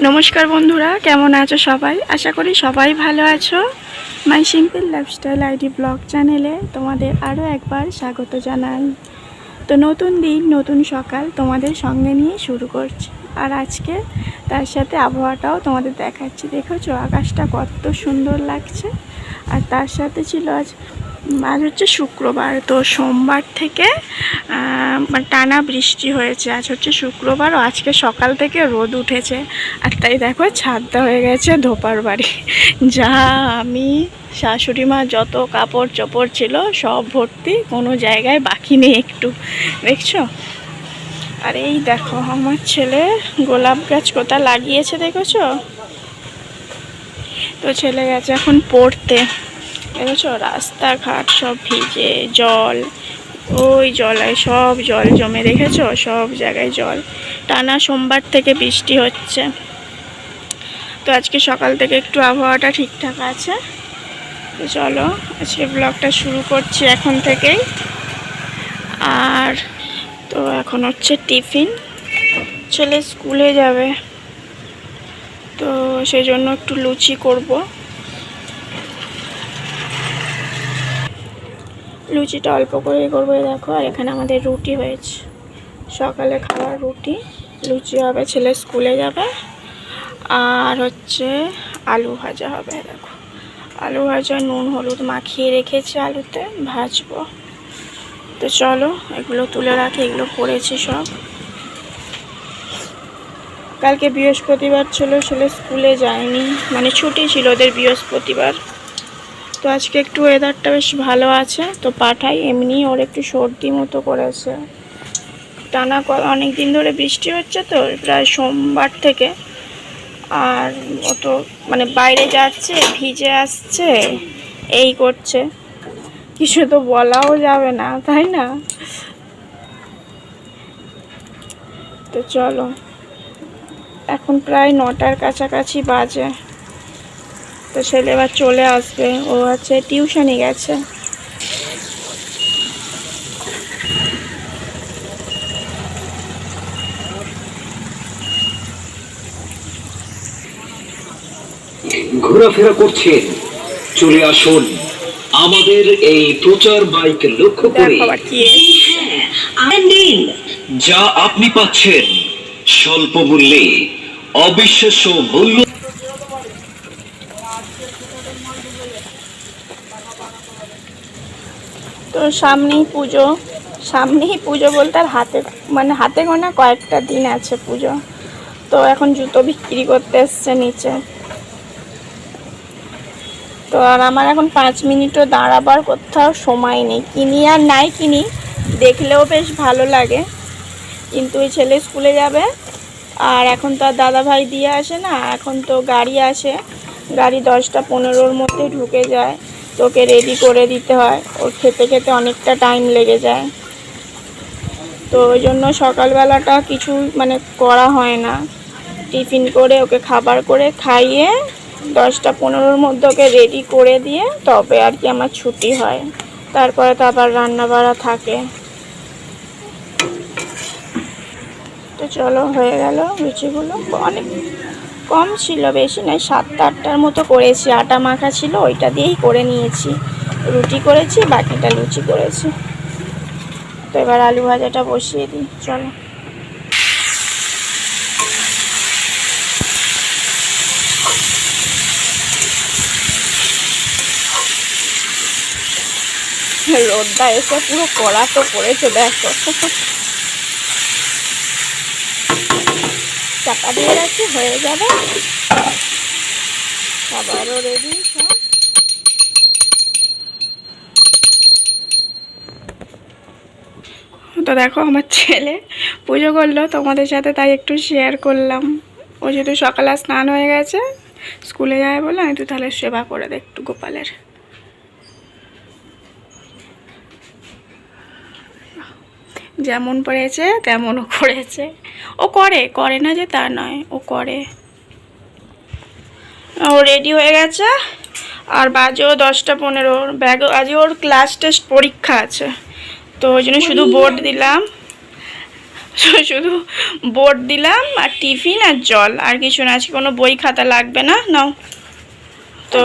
নমস্কার বন্ধুরা, কেমন আছো সবাই? আশা করি সবাই ভালো আছো। My simple lifestyle ID blog চ্যানেলে তোমাদের আরও একবার স্বাগত জানাই। তো নতুন দিন, নতুন সকাল তোমাদের সঙ্গে নিয়ে শুরু করছি। আর আজকে তার সাথে আবহাওয়াটাও তোমাদের দেখাচ্ছি। দেখেছ, আকাশটা কত সুন্দর লাগছে। আর তার সাথে ছিল আজ আজ হচ্ছে শুক্রবার, তো সোমবার থেকে মানে টানা বৃষ্টি হয়েছে। আজ হচ্ছে শুক্রবার, ও আজকে সকাল থেকে রোদ উঠেছে। আর তাই দেখো, ছাদটা হয়ে গেছে ধোপার বাড়ি। যা আমি, শাশুড়ি মা যত কাপড় চোপড় ছিল, সব ভর্তি, কোনো জায়গায় বাকি নেই একটু। দেখছ? আর এই দেখো, আমার ছেলে গোলাপ গাছ কোথা লাগিয়েছে, দেখেছ? তো ছেলে গেছে এখন পড়তে। দেখেছ রাস্তাঘাট সব ভিজে, জল। ওই জলায় সব জল জমে দেখেছ সব জায়গায় জল। টানা সোমবার থেকে বৃষ্টি হচ্ছে। তো আজকে সকাল থেকে একটু আবহাওয়াটা ঠিকঠাক আছে। চলো, আজকে ব্লগটা শুরু করছি এখন থেকেই। আর তো এখন হচ্ছে টিফিন। ছেলে স্কুলে যাবে। তো সেই জন্য একটু লুচি করব। লুচিটা অল্প করেই করব দেখো, আর এখানে আমাদের রুটি হয়েছে। সকালে খাওয়ার রুটি, লুচি হবে, ছেলে স্কুলে যাবে, আর হচ্ছে আলু ভাজা হবে দেখো। আলু ভাজা, নুন, হলুদ মাখিয়ে রেখেছি আলুতে, ভাজবো। তো চলো, এগুলো তুলে রাখি, এগুলো করেছি সব। কালকে বৃহস্পতিবার ছিল, ছেলে স্কুলে যায়নি মানে ছুটি ছিল ওদের বৃহস্পতিবার। তো আজকে একটু ওয়েদারটা বেশ ভালো আছে, তো পাঠাই। এমনি ওর একটু সর্দি মতো করেছে। টানা অনেক দিন ধরে বৃষ্টি হচ্ছে তো, প্রায় সোমবার থেকে। আর ও তো মানে বাইরে যাচ্ছে, ভিজে আসছে, এই করছে। কিছু তো বলাও যাবে না, তাই না? তো চলো, এখন প্রায় নটার কাছাকাছি বাজে। তো ছেলে এবার চলে আসবে। ও আছে টিউশনে গেছে। ঘোরাফেরা করছেন। চলে আসুন। আমাদের এই প্রচার বাইক লক্ষ্য করে। দেখো যা আপনি পাচ্ছেন স্বল্প মূল্যে অবিশ্বাস্য মূল্য সামনেই পুজো। সামনেই পুজো বলতে আর হাতে মানে হাতে গোনা কয়েকটা দিন আছে পুজো। তো এখন জুতো বিক্রি করতে এসছে নিচে। তো আর আমার এখন পাঁচ মিনিটও দাঁড়াবার কোথাও সময় নেই। কিনি আর নাই কিনি, দেখলেও বেশ ভালো লাগে। কিন্তু ওই ছেলে স্কুলে যাবে, আর এখন তো আর দাদা ভাই দিয়ে আসে না, এখন তো গাড়ি আসে। গাড়ি দশটা পনেরোর মধ্যে ঢুকে যায়। তোকে রেডি করে দিতে হয়। ওর খেতে খেতে অনেকটা টাইম লেগে যায়। তো ওই জন্য সকালবেলাটা কিছু মানে করা হয় না। টিফিন করে ওকে খাবার করে খাইয়ে দশটা পনেরোর মধ্যে ওকে রেডি করে দিয়ে তবে আর কি আমার ছুটি হয়। তারপরে তো আবার রান্না বাড়া থাকে। তো চলো, হয়ে গেল লুচিগুলো। অনেক কম ছিল, বেশি নয় সাতটা আটটার মতো করেছি। আটা মাখা ছিল, ওইটা দিয়েই করে নিয়েছি। রুটি করেছি, বাকিটা লুচি করেছি। তো এবার আলু ভাজাটা বসিয়ে দিই, চলো। রোদটা এসে পুরো কড়া তো পড়েছে দেখো। চাপা দিয়ে রাখি, হয়ে যাবে। খাবারও রেডি তো দেখো, আমার ছেলে পুজো করল তোমাদের সাথে, তাই একটু শেয়ার করলাম। ও যেহেতু সকালে স্নান হয়ে গেছে, স্কুলে যায় বলে, আমি একটু তাহলে সেবা করে দে একটু গোপালের। যেমন পড়েছে তেমনও করেছে ও করে করে না যে তা নয় ও করে। ও রেডি হয়ে গেছে। আর বাজেও দশটা পনেরো। ব্যাগ আজ ওর ক্লাস টেস্ট পরীক্ষা আছে। তো ওই জন্য শুধু বোর্ড দিলাম। শুধু বোর্ড দিলাম আর টিফিন আর জল। আর কিছু না আজকে কোনো বই খাতা লাগবে না। নাও। তো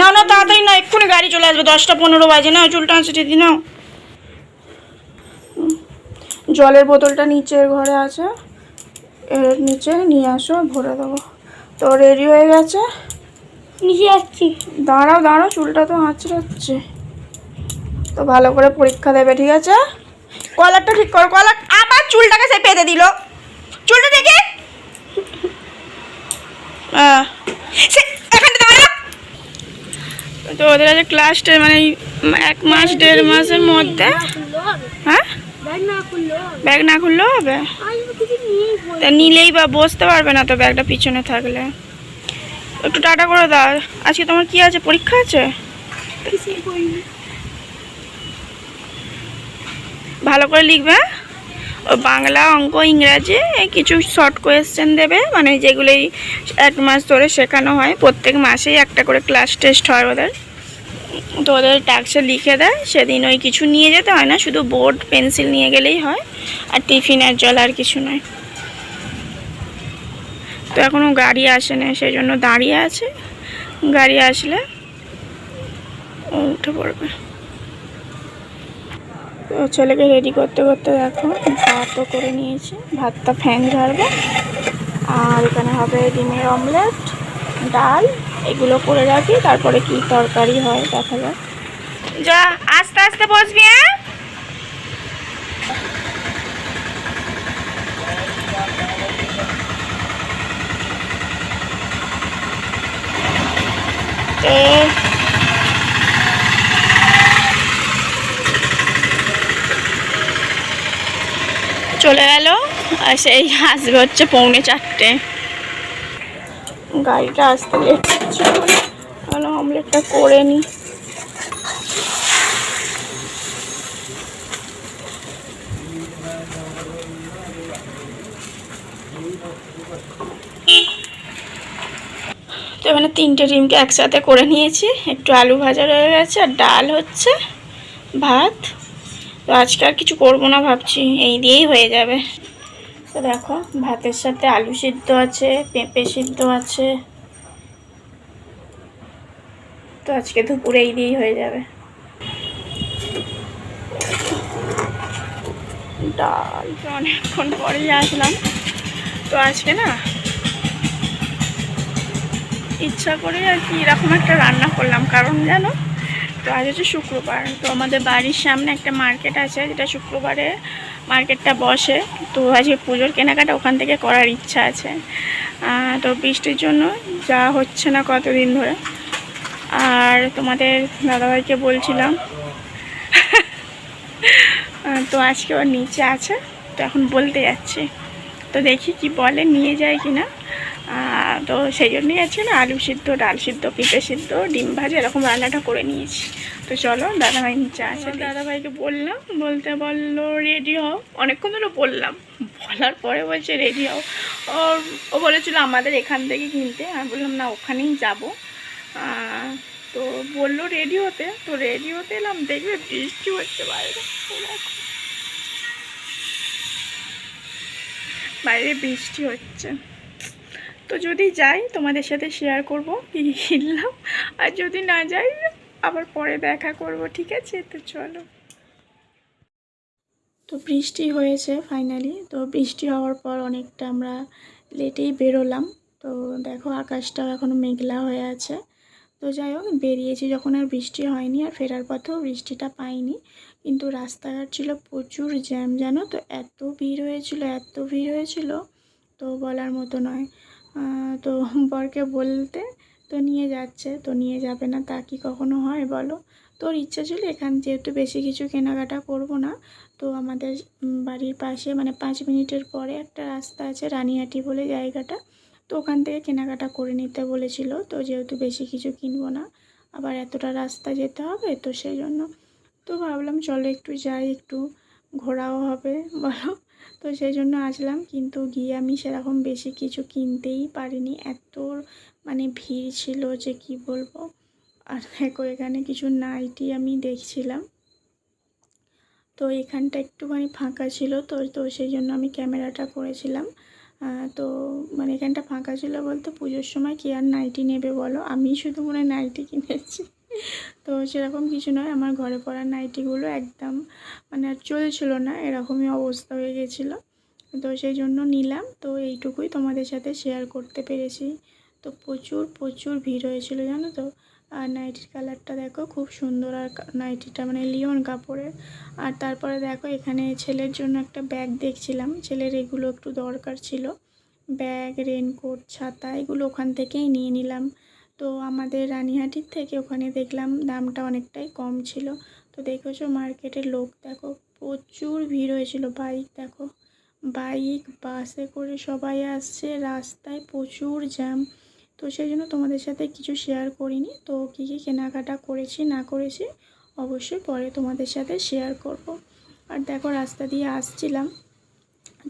না না তাড়াতাড়ি না এক্ষুনি গাড়ি চলে আসবে। দশটা পনেরো বাজে। না চুলটা আছে দিদি নাও। জলের বোতলটা নিচের ঘরে আছে। এর নিচে নিয়ে আসো ভরে দেবো। তো রেডি হয়ে গেছে? নিচে যাচ্ছি। দাঁড়াও দাঁড়াও চুলটা তো আঁচড়াচ্ছে। তো ভালো করে পরীক্ষা দেবে ঠিক আছে? কলারটা ঠিক করো কলার আবার চুলটাকে সে পেতে দিল। চুলটা দেখে। দাঁড়া। তো ওদের আছে ক্লাস মানে এক মাস দেড় মাসের মধ্যে হ্যাঁ ব্যাগ না খুললেও হবে। তা নিলেই বা বসতে পারবে না তো ব্যাগটা পিছনে থাকলে। একটু টাটা করে দাও। আজকে তোমার কি আছে? পরীক্ষা আছে? ভালো করে লিখবে হ্যাঁ? ও বাংলা অঙ্ক ইংরাজি কিছু শর্ট কোয়েশ্চেন দেবে। মানে যেগুলোই এক মাস ধরে শেখানো হয় প্রত্যেক মাসেই একটা করে ক্লাস টেস্ট হয় ওদের। তো ওদের টাক্সে লিখে দেয়, সেদিন ওই কিছু নিয়ে যেতে হয় না, শুধু বোর্ড পেন্সিল নিয়ে গেলেই হয়, আর টিফিন আর জল আর কিছু নয়। তো এখনও গাড়ি আসে না, সেই জন্য দাঁড়িয়ে আছে। গাড়ি আসলে ও উঠে পড়বে। তো ছেলেকে রেডি করতে করতে দেখো ভাতও করে নিয়েছি, ভাতটা ফ্যান ঝাড়বো। আর এখানে হবে ডিমের অমলেট ডাল এগুলো করে রাখি তারপরে কি তরকারি হয় দেখা যাক। যা আস্তে আস্তে বসবি হ্যাঁ? তো চলে গেল। আর সেই আসবে হচ্ছে পৌনে চারটে। গাড়িটা আসতে লেট হচ্ছে। তাহলে অমলেটটা করে নি। তো এখানে তিনটে ডিমকে একসাথে করে নিয়েছি। একটু আলু ভাজা রয়ে গেছে, আর ডাল হচ্ছে, ভাত। তো আজকে আর কিছু করব না ভাবছি, এই দিয়েই হয়ে যাবে। তো দেখো, ভাতের সাথে আলু সিদ্ধ আছে, পেঁপে সিদ্ধ আছে। তো আজকে দুপুরে এই দিয়েই হয়ে যাবে। ডাল অনেকক্ষণ পরেই আসলাম। তো আজকে না, ইচ্ছা করে আর কি এরকম একটা রান্না করলাম। কারণ জানো তো আজ হচ্ছে শুক্রবার। তো আমাদের বাড়ির সামনে একটা মার্কেট আছে যেটা শুক্রবারে মার্কেটটা বসে। তো আজকে পুজোর কেনাকাটা ওখান থেকে করার ইচ্ছা আছে। তো বৃষ্টির জন্য যা হচ্ছে না কতদিন ধরে। আর তোমাদের দাদাভাইকে বলছিলাম। তো আজকে ওর নিচে আছে তো এখন বলতে যাচ্ছি। তো দেখি কি বলে নিয়ে যায় কি না আহ, তো সেই জন্যই আছে না আলু সিদ্ধ ডাল সিদ্ধ পেঁপে সিদ্ধ ডিম ভাজা এরকম রান্নাটা করে নিয়েছি। তো চলো দাদাভাই নিচে আছে দাদাভাইকে বললাম বলতে বলল রেডি হও। অনেকক্ষণ ধরে বললাম বলার পরে বলছে রেডি হও। ও বলেছিল আমাদের এখান থেকে কিনতে। আমি বললাম না ওখানেই যাব। তো বলল রেডি হতে। তো রেডি হতে এলাম দেখবে বৃষ্টি হচ্ছে বাইরে। বাইরে বৃষ্টি হচ্ছে। তো যদি যাই, তোমাদের সাথে শেয়ার করব, কি কিনলাম। আর যদি না যাই, আবার পরে দেখা করব, ঠিক আছে? তো চলো। তো বৃষ্টি হয়েছে ফাইনালি তো বৃষ্টি হওয়ার পর অনেকটা আমরা লেটেই বেরোলাম। তো দেখো, আকাশটাও এখনও মেঘলা হয়ে আছে। তো যাই হোক, বেরিয়েছি যখন আর বৃষ্টি হয়নি, আর ফেরার পথেও বৃষ্টিটা পাইনি। কিন্তু রাস্তাঘাট ছিল প্রচুর জ্যাম, জানো তো? এত ভিড় হয়েছিল, এত ভিড় হয়েছিল, তো বলার মতো নয়। তো বরকে বলতে, তো নিয়ে যাচ্ছে, তো নিয়ে যাবে না, তা কি কখনো হয় বলো? তোর ইচ্ছা ছিল এখান, যেহেতু বেশি কিছু কেনাকাটা করব না, তো আমাদের বাড়ির পাশে মানে পাঁচ মিনিটের পরে একটা রাস্তা আছে, রানিহাটি বলে জায়গাটা, তো ওখান থেকে কেনাকাটা করে নিতে বলেছিল, তো যেহেতু বেশি কিছু কিনবো না, আবার এতটা রাস্তা যেতে হবে, তো সেই জন্য, তো ভাবলাম চলো একটু যাই, একটু ঘোরাও হবে, বলো। তো সেই জন্য আসলাম। কিন্তু গিয়ে আমি সেরকম বেশি কিছু কিনতেই পারিনি। এত মানে ভিড় ছিল যে কি বলব? আর দেখো, এখানে কিছু নাইটি আমি দেখছিলাম। তো এখানটা একটুখানি ফাঁকা ছিল। তো তো সেই জন্য আমি ক্যামেরাটা করেছিলাম। তো মানে এখানটা ফাঁকা ছিল বলতে পুজোর সময় কি আর নাইটি নেবে বলো? আমি শুধু মনে নাইটি কিনেছি। তো সেরকম কিছু নয়, আমার ঘরে পড়া নাইটিগুলো একদম মানে আর চলছিল না, এরকমই অবস্থা হয়ে গেছিল। তো সেই জন্য নিলাম, তো এইটুকুই তোমাদের সাথে শেয়ার করতে পেরেছি। তো প্রচুর প্রচুর ভিড় হয়েছিল, জানো তো? আর নাইটির কালারটা দেখো, খুব সুন্দর আর নাইটিটা মানে লিওন কাপড়ের। আর তারপরে দেখো, এখানে ছেলের জন্য একটা ব্যাগ দেখছিলাম, ছেলের এগুলো একটু দরকার ছিল। ব্যাগ রেনকোট ছাতা, এগুলো ওখান থেকেই নিয়ে নিলাম। তো আমাদের রানীহাটির থেকে ওখানে দেখলাম দামটা অনেকটাই কম ছিল। তো দেখেছ মার্কেটের লোক, দেখো প্রচুর ভিড় হয়েছিল। বাইক দেখো, বাইক, বাসে করে সবাই আসছে, রাস্তায় প্রচুর জ্যাম। তো সেই জন্য তোমাদের সাথে কিছু শেয়ার করিনি। তো কী কী কেনাকাটা করেছি, না করেছি অবশ্যই পরে তোমাদের সাথে শেয়ার করব। আর দেখো রাস্তা দিয়ে আসছিলাম।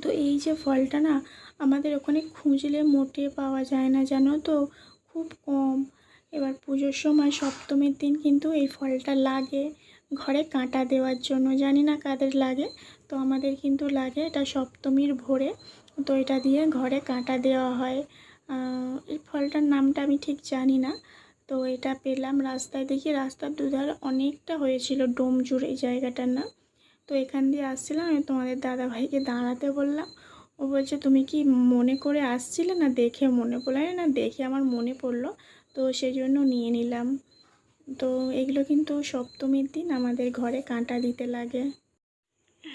তো এই যে ফলটা না, আমাদের ওখানে খুঁজলে মোটে পাওয়া যায় না, জানো তো? খুব কম। এবার পুজোর সময় সপ্তমীর দিন কিন্তু এই ফলটা লাগে। ঘরে কাঁটা দেওয়ার জন্য, জানি না কাদের লাগে, তো আমাদের কিন্তু লাগে এটা সপ্তমীর ভোরে। তো এটা দিয়ে ঘরে কাঁটা দেওয়া হয়। এই ফলটার নামটা আমি ঠিক জানি না। তো এটা পেলাম রাস্তায় দেখি, রাস্তার দুধারে অনেকটা হয়েছিল ডোম জুড়ে এই জায়গাটার নাম। তো এখান দিয়ে আসছিলাম, আমি তোমাদের দাদাভাইকে দাঁড়াতে বললাম। ও বলছে, তুমি কি মনে করে আসছিলে না দেখে? মনে পড়ল না দেখে আমার মনে পড়ল। তো সেই জন্য নিয়ে নিলাম। তো এগুলো কিন্তু সপ্তমীর দিন আমাদের ঘরে কাঁটা দিতে লাগে।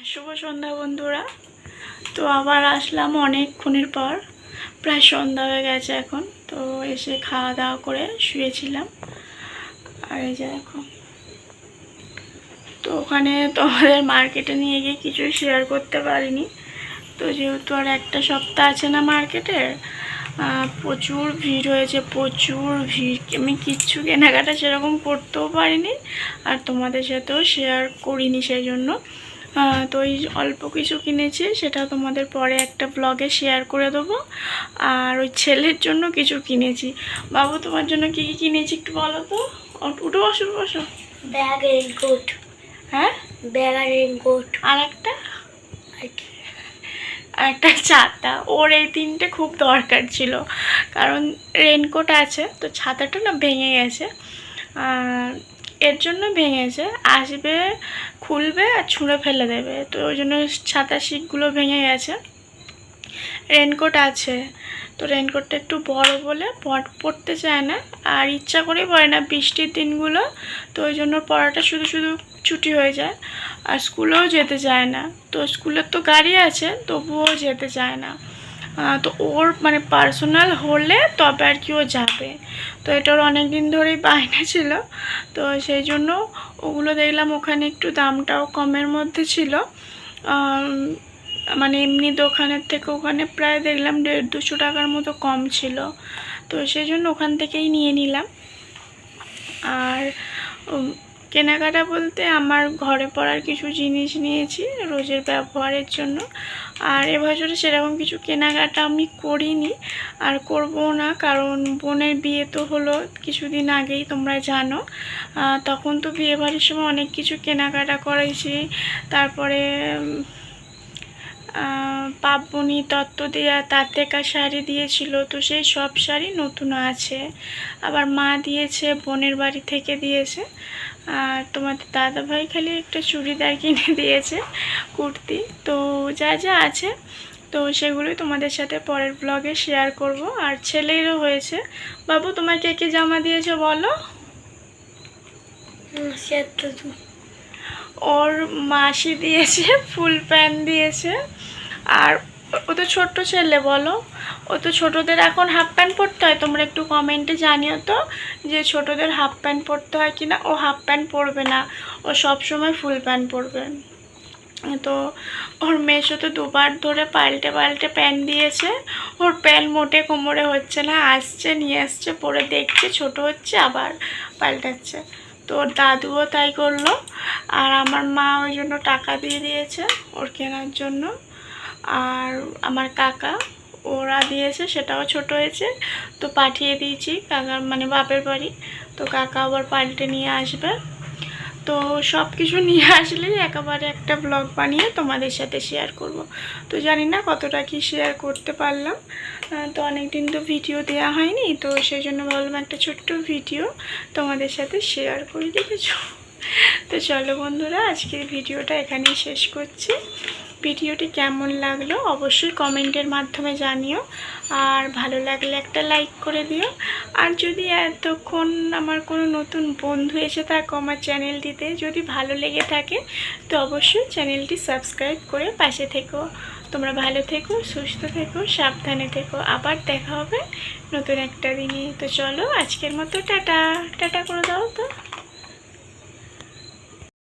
শুভ সন্ধ্যা বন্ধুরা। তো আবার আসলাম অনেকক্ষণের পর। প্রায় সন্ধ্যা হয়ে গেছে এখন। তো এসে খাওয়া দাওয়া করে শুয়েছিলাম। আর এই যে এখন তো ওখানে তোমাদের মার্কেটে নিয়ে গিয়ে কিছু শেয়ার করতে পারিনি। তো যেহেতু আর একটা সপ্তাহ আছে না মার্কেটের আহ, প্রচুর ভিড় হয়েছে প্রচুর ভিড়। আমি কিচ্ছু কেনাকাটা সেরকম করতেও পারিনি আর তোমাদের সাথেও শেয়ার করিনি সেই জন্য তো ওই অল্প কিছু কিনেছি সেটা তোমাদের পরে একটা ব্লগে শেয়ার করে দেবো। আর ওই ছেলের জন্য কিছু কিনেছি। বাবু তোমার জন্য কী কী কিনেছি একটু বলো তো? উঠে বসো বসো। ব্যাগ রেনকোট হ্যাঁ? ব্যাগ আর রেনকোট আর একটা আর একটা ছাতা। ওর এই তিনটে খুব দরকার ছিল। কারণ রেনকোট আছে, তো ছাতাটা না ভেঙে গেছে। এর জন্য ভেঙেছে। আসবে, খুলবে আর ছুঁড়ে ফেলে দেবে। তো ওই জন্য ছাতা শিকগুলো ভেঙে গেছে। রেনকোট আছে। তো রেনকোটটা একটু বড় বলে পর- পরতে চায় না। আর ইচ্ছা করেই পড়ে না বৃষ্টির দিনগুলো। তো ওই জন্য পড়াটা শুধু শুধু ছুটি হয়ে যায়। আর স্কুলেও যেতে চায় না। তো স্কুলের তো গাড়ি আছে, তবুও যেতে চায় না। তো ওর মানে পার্সোনাল হলে তবে আর কি ও যাবে। তো এটার অনেক দিন ধরেই বায়না ছিল। তো সেই জন্য ওগুলো দেখলাম ওখানে একটু দামটাও কমের মধ্যে ছিল। মানে এমনি দোকানের থেকে ওখানে প্রায় দেখলাম দেড় দুশো টাকার মতো কম ছিল। তো সেই জন্য ওখান থেকেই নিয়ে নিলাম। আর কেনাকাটা বলতে আমার ঘরে পড়ার কিছু জিনিস নিয়েছি রোজের ব্যবহারের জন্য। আর এবছরে সেরকম কিছু কেনাকাটা আমি করিনি। আর করব না, কারণ বোনের বিয়ে তো হলো কিছুদিন আগেই, তোমরা জানো। তখন তো বিয়ে বাড়ির সময় অনেক কিছু কেনাকাটা করেছি। তারপরে পাবনি তত্ত্ব দেওয়া তাতেকা শাড়ি দিয়েছিল তো সেই সব শাড়ি নতুন আছে। আবার মা দিয়েছে বোনের বাড়ি থেকে দিয়েছে। আর তোমাদের দাদাভাই খালি একটা চুড়িদার কিনে দিয়েছে কুর্তি। তো যা যা আছে তো সেগুলোই তোমাদের সাথে পরের ব্লগে শেয়ার করব। আর ছেলেরও হয়েছে। বাবু তোমার কে কে জামা দিয়েছে বলো? ওর মাসি দিয়েছে ফুল প্যান্ট দিয়েছে। আর ও তো ছোট্ট ছেলে, বলো। ও তো ছোটদের এখন হাফ প্যান্ট পরতে হয়। তোমরা একটু কমেন্টে জানিও তো যে ছোটদের হাফ প্যান্ট পরতে হয় কি না ও হাফ প্যান্ট পরবে না। ও সব সময় ফুল প্যান্ট পরবে। তো ওর মেশো তো দুবার ধরে পাল্টে পাল্টে প্যান্ট দিয়েছে। ওর প্যান্ট মোটে কোমরে হচ্ছে না। আসছে, নিয়ে আসছে, পরে দেখছে, ছোট হচ্ছে, আবার পাল্টাচ্ছে। তো ওর দাদুও তাই করল। আর আমার মা ওই জন্য টাকা দিয়ে দিয়েছে ওর কেনার জন্য। আর আমার কাকা, ওরা দিয়েছে, সেটাও ছোট হয়েছে। তো পাঠিয়ে দিয়েছি কাকার মানে বাপের বাড়ি। তো কাকা আবার পাল্টে নিয়ে আসবে। তো সব কিছু নিয়ে আসলেই একেবারে একটা ব্লগ বানিয়ে তোমাদের সাথে শেয়ার করব। তো জানি না কতটা কি শেয়ার করতে পারলাম। তো অনেক দিন তো ভিডিও দেওয়া হয়নি, তো সেই জন্য ভাবলাম একটা ছোট্ট ভিডিও তোমাদের সাথে শেয়ার করে দেখেছ তো চলো বন্ধুরা, আজকের ভিডিওটা এখানেই শেষ করছি। ভিডিওটি কেমন লাগল অবশ্যই কমেন্টের মাধ্যমে জানিও। আর ভালো লাগলে একটা লাইক করে দিও। আর যদি এতক্ষণ আমার কোনো নতুন বন্ধু এসে থাকো আমার চ্যানেলটিতে, যদি ভালো লেগে থাকে, তো অবশ্যই চ্যানেলটি সাবস্ক্রাইব করে পাশে থেকো। তোমরা ভালো থেকো, সুস্থ থেকো, সাবধানে থেকো। আবার দেখা হবে নতুন একটা দিনে। তো চলো আজকের মতো, টাটা। টাটা করে দাও তো।